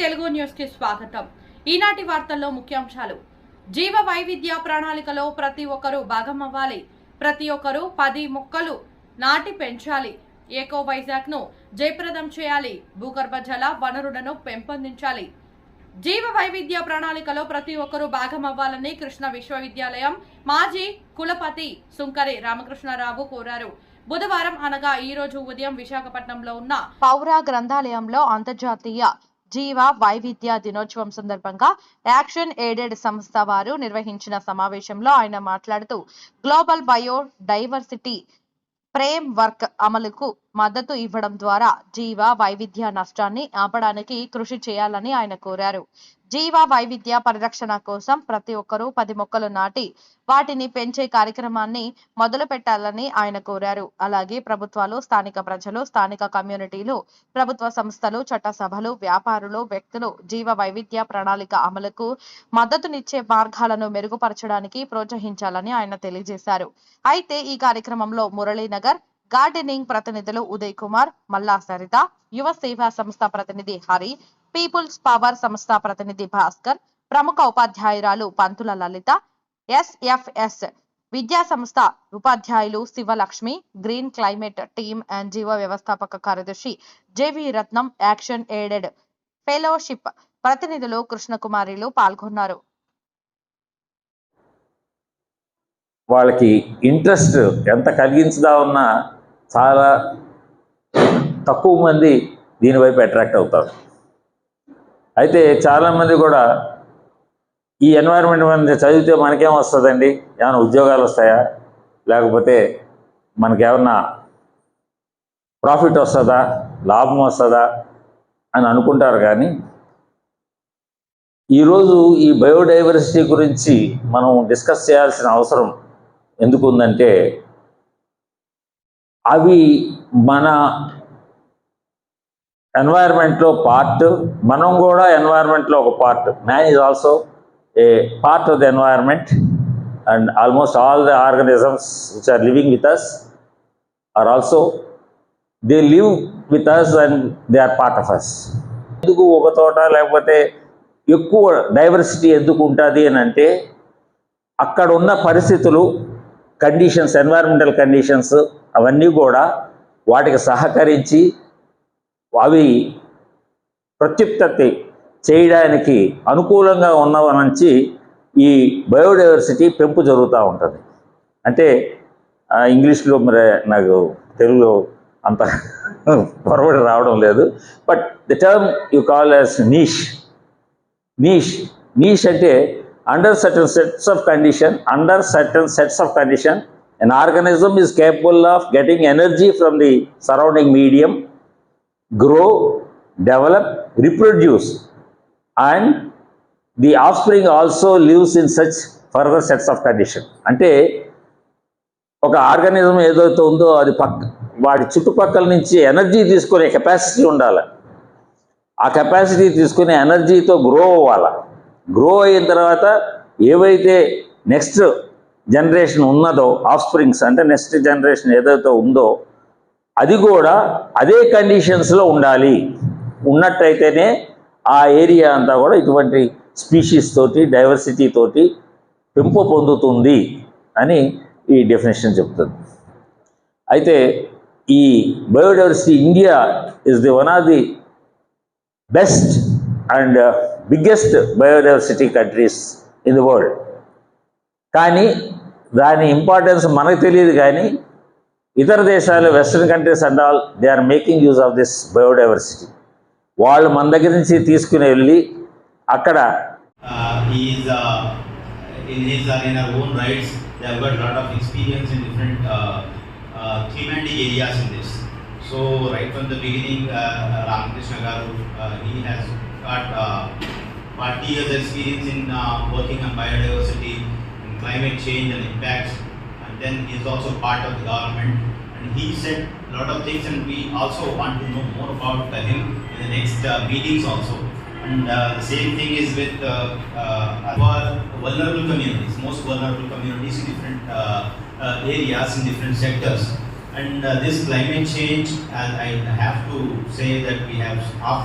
తెలుగు న్యూస్కి స్వాగతం. ఈనాటి వార్తల్లో ముఖ్యాంశాలు. జీవ వైవిధ్య ప్రణాళికలో ప్రతి ఒక్కరూ భాగం అవ్వాలి ప్రతి ఒక్కరూ పది మొక్కలు నాటి పెంచాలి. ఏకో వైజాగ్ను జయప్రదం చేయాలి. భూగర్భ జల వనరులను పెంపొందించాలి. జీవ వైవిధ్య ప్రణాళికలో ప్రతి ఒక్కరూ భాగం అవ్వాలని కృష్ణ విశ్వవిద్యాలయం మాజీ కులపతి సుంకరి రామకృష్ణారావు కోరారు. బుధవారం అనగా ఈ రోజు ఉదయం విశాఖపట్నంలో ఉన్న పౌర గ్రంథాలయంలో అంతర్జాతీయ జీవ వైవిధ్య దినోత్సవం సందర్భంగా యాక్షన్ ఎయిడెడ్ సంస్థ వారు నిర్వహించిన సమావేశంలో ఆయన మాట్లాడుతూ global biodiversity framework అమలుకు మద్దతు ఇవ్వడం ద్వారా జీవ వైవిధ్య నష్టాన్ని ఆపడానికి కృషి చేయాలని ఆయన కోరారు. జీవ వైవిధ్య పరిరక్షణ కోసం ప్రతి ఒక్కరూ పది మొక్కలు నాటి వాటిని పెంచే కార్యక్రమాన్ని మొదలు పెట్టాలని ఆయన కోరారు. అలాగే ప్రభుత్వాలు స్థానిక ప్రజలు స్థానిక కమ్యూనిటీలు ప్రభుత్వ సంస్థలు చట్టసభలు వ్యాపారులు వ్యక్తులు జీవ వైవిధ్య ప్రణాళిక అమలుకు మద్దతునిచ్చే మార్గాలను మెరుగుపరచడానికి ప్రోత్సహించాలని ఆయన తెలియజేశారు. అయితే ఈ కార్యక్రమంలో మురళీనగర్ గార్డెనింగ్ ప్రతినిధులు ఉదయ్ కుమార్ మల్లా సరిత యువ సేవా సంస్థ ప్రతినిధి హరి పీపుల్స్ పవర్ సంస్థ ప్రతినిధి భాస్కర్ ప్రముఖ ఉపాధ్యాయురాలు పంతుల లలిత ఎస్ఎఫ్ఎస్ విద్యా సంస్థ ఉపాధ్యాయులు Sivalakshmi green climate team and జీవ వ్యవస్థాపక కార్యదర్శి J V Ratnam action aided fellowship ప్రతినిధులు కృష్ణకుమారిలు పాల్గొన్నారు. వాళ్ళకి ఇంట్రెస్ట్ ఎంత కలిగించదా ఉన్నా చాలా తక్కువ మంది దీనివైపు అట్రాక్ట్ అవుతారు. అయితే చాలామంది కూడా ఈ ఎన్వైరన్మెంట్ మీద చదివితే మనకేం వస్తుందండి? ఏమైనా ఉద్యోగాలు వస్తాయా? లేకపోతే మనకేమన్నా ప్రాఫిట్ వస్తుందా? లాభం వస్తుందా? అని అనుకుంటారు కానీ ఈరోజు ఈ బయోడైవర్సిటీ గురించి మనం డిస్కస్ చేయాల్సిన అవసరం ఎందుకు ఉందంటే అవి మన ఎన్వైర్న్మెంట్లో పార్ట్ మనం కూడా ఎన్వైర్న్మెంట్లో ఒక part man is also a part of the environment and almost all the organisms which are living with us are also they live with us and they are part of us ఎందుకు ఒక తోట లేకపోతే ఎక్కువ diversity ఎందుకు ఉంటుంది అని అంటే అక్కడ ఉన్న పరిస్థితులు కండిషన్స్ ఎన్వైరన్మెంటల్ కండిషన్స్ అవన్నీ కూడా వాటికి సహకరించి అవి ప్రత్యుత్పత్తి చేయడానికి అనుకూలంగా ఉన్నవ నుంచి ఈ బయోడైవర్సిటీ పెంపు జరుగుతూ ఉంటుంది. అంటే ఇంగ్లీష్లో మరి నాకు తెలుగులో అంత పొరబడి రావడం లేదు. But the term you call as niche. Niche. Niche అంటే under certain sets of condition under certain sets of condition. An organism is capable of getting energy from the surrounding medium. Grow develop reproduce. And the offspring also lives in such further sets of condition. అంటే ఒక organism ఏదైతే ఉందో అది పక్క వాటి చుట్టుపక్కల నుంచి energy తీసుకునే కెపాసిటీ ఉండాలి. ఆ కెపాసిటీ తీసుకునే ఎనర్జీతో గ్రో అవ్వాలి. గ్రో అయిన తర్వాత ఏవైతే నెక్స్ట్ జనరేషన్ ఉన్నదో ఆఫ్ స్ప్రింగ్స్ అంటే నెక్స్ట్ జనరేషన్ ఏదైతే ఉందో అది కూడా అదే కండిషన్స్లో ఉండాలి. ఉన్నట్టయితేనే ఆ ఏరియా అంతా కూడా ఇటువంటి స్పీషీస్ తోటి డైవర్సిటీ తోటి పెంపు పొందుతుంది అని ఈ డెఫినేషన్ చెప్తుంది. అయితే ఈ biodiversity India is the one of the best and biggest biodiversity countries in the world కానీ దాని ఇంపార్టెన్స్ మనకు తెలియదు కానీ ఇతర దేశాలు western countries and all they are making use of this biodiversity వాళ్ళు మన దగ్గర నుంచి తీసుకుని వెళ్ళి అక్కడ So right from the beginning, uh, Ramakrishna Garu, uh, he has got uh, 40 years experience in uh, working on biodiversity and climate change and impacts. Then he is also part of the government. And he said a lot of things, and we also want to know more about him in the next uh, meetings also. And uh, the same thing is with uh, our vulnerable communities, most vulnerable communities in different areas, in different sectors. And uh, this climate change, I have to say that we have,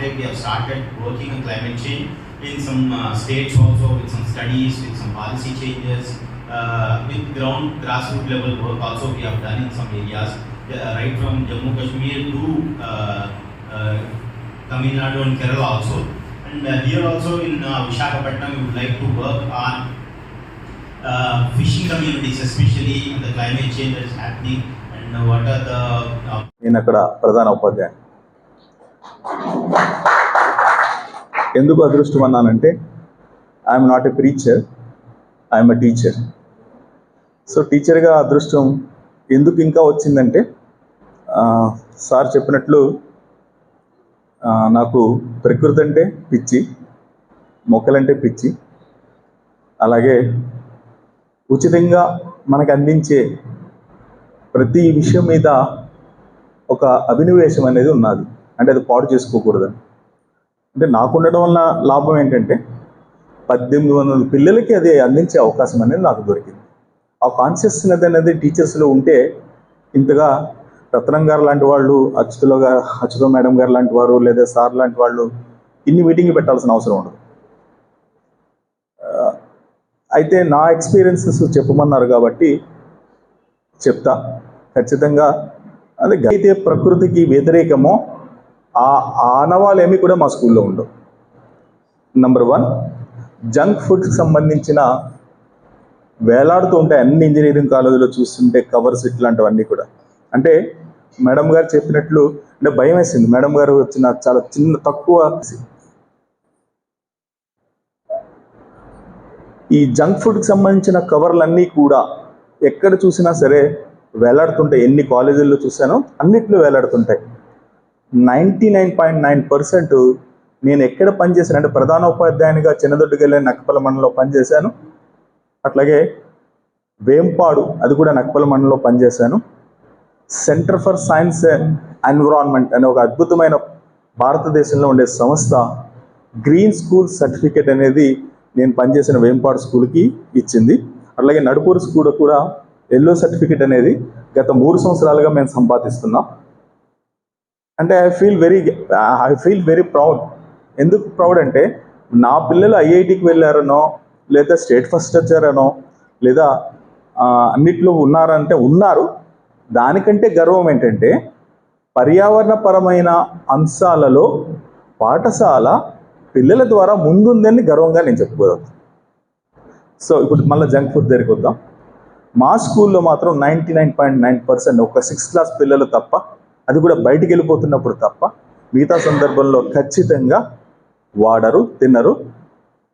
late, we have started working on climate change in some uh, states also with some studies, with some policy changes, uh, with ground grassroots level work also we have done in some areas, uh, right from Jammu Kashmir to uh, uh, Tamil Nadu and Kerala also. And uh, here also in uh, Visakhapatnam, we would like to work on uh, fishing communities, especially in the climate change that is happening and uh, what are the uh, నేను అక్కడ ప్రధాన ఉపాధ్యాయుడు ఎందుకు అదృష్టం అన్నానంటే I'm not a preacher I'm a teacher so టీచర్గా అదృష్టం ఎందుకు ఇంకా వచ్చిందంటే సార్ చెప్పినట్లు నాకు ప్రకృతి అంటే పిచ్చి మొక్కలంటే పిచ్చి అలాగే ఉచితంగా మనకు అందించే ప్రతి విషయం మీద ఒక అభినవేశం అనేది ఉన్నది. అంటే అది పాడు చేసుకోకూడదని. అంటే నాకు ఉండడం వల్ల లాభం ఏంటంటే పద్దెనిమిది వందల పిల్లలకి అది అందించే అవకాశం అనేది నాకు దొరికింది. ఆ కాన్షియస్నెస్ అనేది టీచర్స్లో ఉంటే ఇంతగా రత్నం గారు లాంటి వాళ్ళు అచ్యుతలో గారు అచ్యుత మేడం గారు లాంటి వారు లేదా సార్ లాంటి వాళ్ళు ఇన్ని మీటింగ్ పెట్టాల్సిన అవసరం ఉండదు. అయితే నా ఎక్స్పీరియన్సెస్ చెప్పమన్నారు కాబట్టి చెప్తా. ఖచ్చితంగా అదే అయితే ప్రకృతికి వ్యతిరేకమో ఆ ఆనవాళ్ళు ఏమి కూడా మా స్కూల్లో ఉండవు. నంబర్ వన్ జంక్ ఫుడ్కి సంబంధించిన వేలాడుతూ ఉంటాయి అన్ని ఇంజనీరింగ్ కాలేజీలో చూస్తుంటే కవర్స్ ఇట్లాంటివన్నీ కూడా. అంటే మేడం గారు చెప్పినట్లు అంటే భయం వేసింది. మేడం గారు వచ్చిన చాలా చిన్న తక్కువ ఈ జంక్ ఫుడ్కి సంబంధించిన కవర్లన్నీ కూడా ఎక్కడ చూసినా సరే వేలాడుతుంటాయి. ఎన్ని కాలేజీల్లో చూసానో అన్నిట్లో వేలాడుతుంటాయి. Ninety nine point nine percent నేను ఎక్కడ పనిచేశాను? అంటే ప్రధాన ఉపాధ్యాయునిగా చిన్నదొడ్డుకెళ్ళే నక్కపల్లి మండలంలో పనిచేశాను. అట్లాగే వేంపాడు అది కూడా నక్కపల్లి మండలంలో పనిచేశాను. సెంటర్ ఫర్ సైన్స్ ఎన్విరాన్మెంట్ అనే ఒక అద్భుతమైన భారతదేశంలో ఉండే సంస్థ గ్రీన్ స్కూల్ సర్టిఫికేట్ అనేది నేను పనిచేసిన వేంపాడు స్కూల్కి ఇచ్చింది. అట్లాగే నడుపూరు స్కూల్ కూడా ఎల్లో సర్టిఫికేట్ అనేది గత మూడు సంవత్సరాలుగా మేము సంపాదిస్తున్నాం. అంటే I feel very I feel very proud ఎందుకు ప్రౌడ్ అంటే నా పిల్లలు ఐఐటికి వెళ్ళారనో లేదా స్టేట్ ఫస్ట్ వచ్చారనో లేదా అన్నిట్లో ఉన్నారంటే ఉన్నారు. దానికంటే గర్వం ఏంటంటే పర్యావరణపరమైన అంశాలలో పాఠశాల పిల్లల ద్వారా ముందుందని గర్వంగా నేను చెప్పుకోవచ్చు సో ఇప్పుడు మళ్ళీ జంక్ ఫుడ్ దగ్గరికి వద్దాం. మా స్కూల్లో మాత్రం ninety nine point nine percent ఒక సిక్స్త్ క్లాస్ పిల్లలు తప్ప అది కూడా బయటికి వెళ్ళిపోతున్నప్పుడు తప్ప మిగతా సందర్భంలో ఖచ్చితంగా వాడరు తినరు.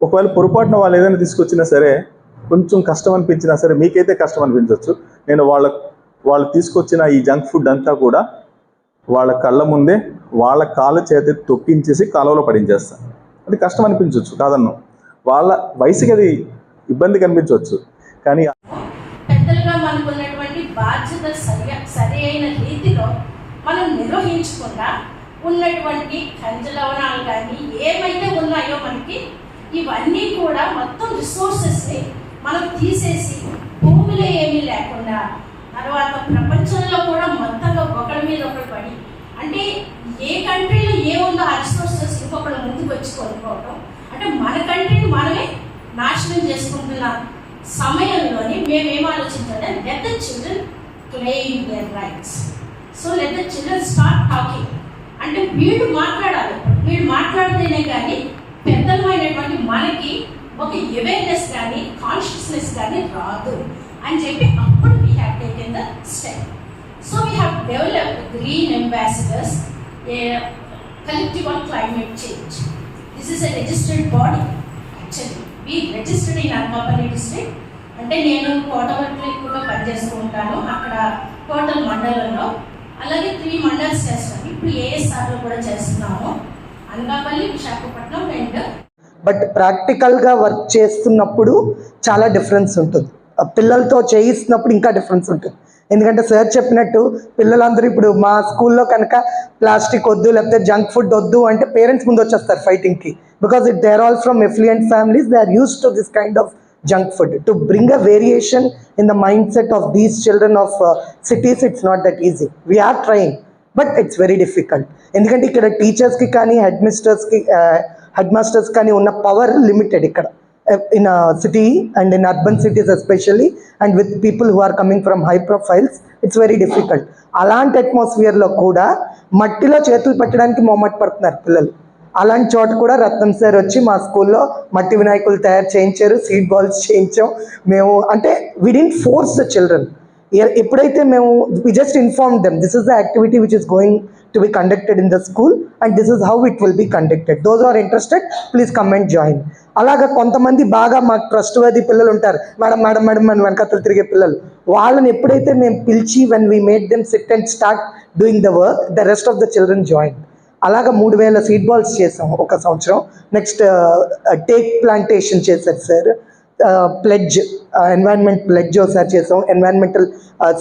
ఒకవేళ పొరపాటున వాళ్ళు ఏదైనా తీసుకొచ్చినా సరే కొంచెం కష్టం అనిపించినా సరే మీకైతే కష్టం అనిపించవచ్చు నేను వాళ్ళ వాళ్ళు తీసుకొచ్చిన ఈ జంక్ ఫుడ్ అంతా కూడా వాళ్ళ కళ్ళ ముందే వాళ్ళ కాళ్ళ చేతి తొక్కించేసి కాలువలో పడించేస్తాను అది కష్టం అనిపించవచ్చు కాదన్ను. వాళ్ళ వయసుకి అది ఇబ్బంది కనిపించవచ్చు కానీ పెద్దలుగా మనకు బాధ్యత సరి సరి అయినది మనం నిర్వహించకుండా ఉన్నటువంటి ఖనిజ లవణాలు కానీ ఏమైతే ఉన్నాయో మనకి ఇవన్నీ కూడా మొత్తం రిసోర్సెస్ని మనం తీసేసి భూమిలో ఏమీ లేకుండా తర్వాత ప్రపంచంలో కూడా మొత్తంగా ఒకరి మీద ఒకరు పడి అంటే ఏ కంట్రీలో ఏముందో ఆ రిసోర్సెస్ ఇంకొకరు ముందుకు వచ్చి కొనుక్కోవటం అంటే మన కంట్రీని మనమే నాశనం చేసుకుంటున్న సమయంలోని మేము ఏం ఆలోచించాలంటే let the children claim their rights so let the children start talking అంటే వీళ్ళు మాట్లాడాలి. వీళ్ళు మాట్లాడితేనే కానీ పెద్దలమైనటువంటి మనకి ఒక అవేర్నెస్ కానీ కాన్షియస్నెస్ కానీ రాదు. అని చెప్పి అప్పుడు we have taken the step so we have developed green ambassadors collective on climate change this is a registered body actually we registered in Anapapalli district అంటే నేను కోటవర్లో ఎక్కువగా పనిచేస్తూ ఉంటాను. అక్కడ కోటల్ మండలంలో అలాగే త్రీ మండల్స్ చేస్తాం. ఇప్పుడు ఏఎస్ఆర్లో కూడా చేస్తున్నాము. అనకాపల్లి విశాఖపట్నం అండ్ బట్ ప్రాక్టికల్గా వర్క్ చేస్తున్నప్పుడు చాలా డిఫరెన్స్ ఉంటుంది. పిల్లలతో చేయిస్తున్నప్పుడు ఇంకా డిఫరెన్స్ ఉంటుంది. ఎందుకంటే సార్ చెప్పినట్టు పిల్లలందరూ ఇప్పుడు మా స్కూల్లో కనుక ప్లాస్టిక్ వద్దు లేకపోతే జంక్ ఫుడ్ వద్దు అంటే పేరెంట్స్ ముందు వచ్చేస్తారు ఫైటింగ్కి because it they are all from affluent families they are use to this kind of junk food. To bring a variation in the mindset of these children of uh, cities, it's not that easy. We are trying, but it's very difficult ఎందుకంటే ఇక్కడ టీచర్స్కి కానీ head మిస్టర్స్కి head masters కానీ ఉన్న power limited ఇక్కడ in city and in urban cities especially and with people who are coming from high profiles it's very difficult అలాంటి అట్మాస్ఫియర్లో కూడా మట్టిలో చేతులు పెట్టడానికి మొమ్మట్ పడుతున్నారు పిల్లలు అలాంటి చోట కూడా రత్నం సార్ వచ్చి మా స్కూల్లో మట్టి వినాయకులు తయారు చేయించారు సీడ్ బాల్స్ చేయించాం. మేము అంటే విడిన్ ఫోర్స్ ద చిల్డ్రన్ ఎప్పుడైతే మేము we just inform them this is the activity which is going to be conducted in the school and this is how it will be conducted those are interested please come and join అలాగా కొంతమంది బాగా మాకు trust worthy పిల్లలు ఉంటారు. Madam madam madam మన వెనకతలు తిరిగే పిల్లలు. వాళ్ళని ఎప్పుడైతే మేము పిలిచి when we made them sit and start doing the work the rest of the children join అలాగా మూడు వేల సీడ్ బాల్స్ చేసాం ఒక సంవత్సరం. నెక్స్ట్ టేక్ ప్లాంటేషన్ చేశారు సార్. ప్లెడ్జ్ ఎన్వైర్న్మెంట్ ప్లెడ్జ్ ఒకసారి చేసాం ఎన్వైర్న్మెంటల్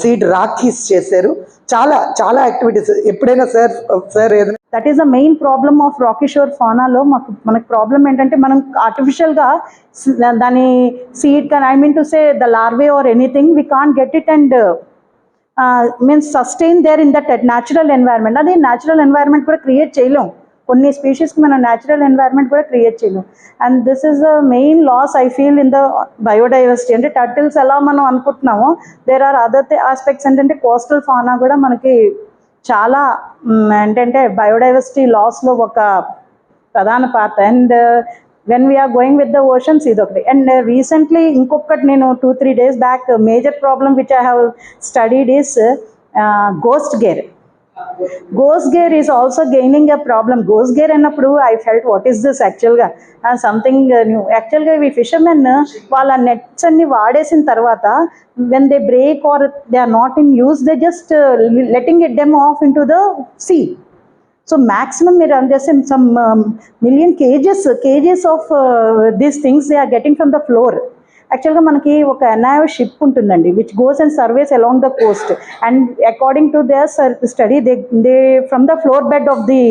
సీడ్ రాఖీస్ చేశారు. చాలా చాలా యాక్టివిటీస్ ఎప్పుడైనా సార్ సార్ ఏదైనా that is the main problem of rocky shore ఫానాలో మాకు మనకు ప్రాబ్లం ఏంటంటే మనం ఆర్టిఫిషియల్గా దాని సీడ్ కానీ I mean to say the larvae are anything we can get it and means sustain there in that natural environment అదే natural environment కూడా create చేయలేం. కొన్ని స్పీషీస్కి మనం న్యాచురల్ ఎన్వైర్న్మెంట్ కూడా క్రియేట్ చేయలేం. And this is the main loss I feel in the biodiversity అంటే turtles ఎలా మనం అనుకుంటున్నామో దేర్ ఆర్ అదర్ ఆస్పెక్ట్స్ ఏంటంటే కోస్టల్ ఫానా కూడా మనకి చాలా ఏంటంటే బయోడైవర్సిటీ లాస్లో ఒక ప్రధాన పాత్ర. And when we are going with the oceans ఇది ఒకటి అండ్ రీసెంట్లీ ఇంకొకటి నేను two three days back major problem which I have studied is ghost gear goes gear is also gaining a problem goes gear అన్నప్పుడు I felt what is this యాక్చువల్గా something new యాక్చువల్గా ఈ fishermen వాళ్ళ nets అన్ని వాడేసిన తర్వాత when they break or they are not in use they just letting it them off in to the sea so maximum మీరు అందేస్తే some million cages cages of these things they are getting from the floor యాక్చువల్గా మనకి ఒక NIO ship ఉంటుందండి which goes and surveys along the coast and according to their study they they from the floor bed of the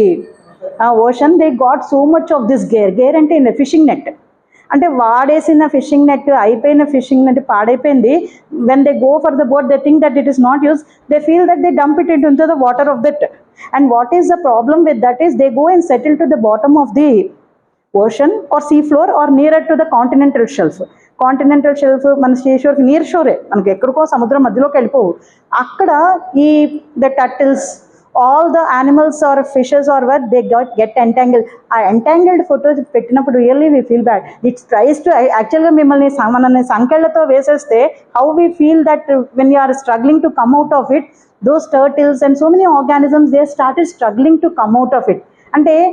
ocean they got so much of this gear gear అంటే in fishing net అంటే వాడేసిన fishing net అయిపోయిన fishing net పాడైపోయింది. When they go for the boat they think that it is not use they feel that they dump it in to the water of that and what is the problem with that is they go and settle to the bottom of the ocean or sea floor or near to the continental shelf continental shelf మన సీషోర్కి near Shorey మనకి ఎక్కడికో సముద్రం మధ్యలోకి వెళ్ళిపోవు అక్కడ ఈ the turtles all the animals or fishes or where they got get entangle ah entangled photos పెట్టినప్పుడు really we feel bad it's tries to యాక్చువల్గా మిమ్మల్ని స- మనల్ని సంకెళ్ళతో వేసేస్తే how we feel that when you are struggling to come out of it those turtles and so many organisms, they started struggling to come out of it. and they.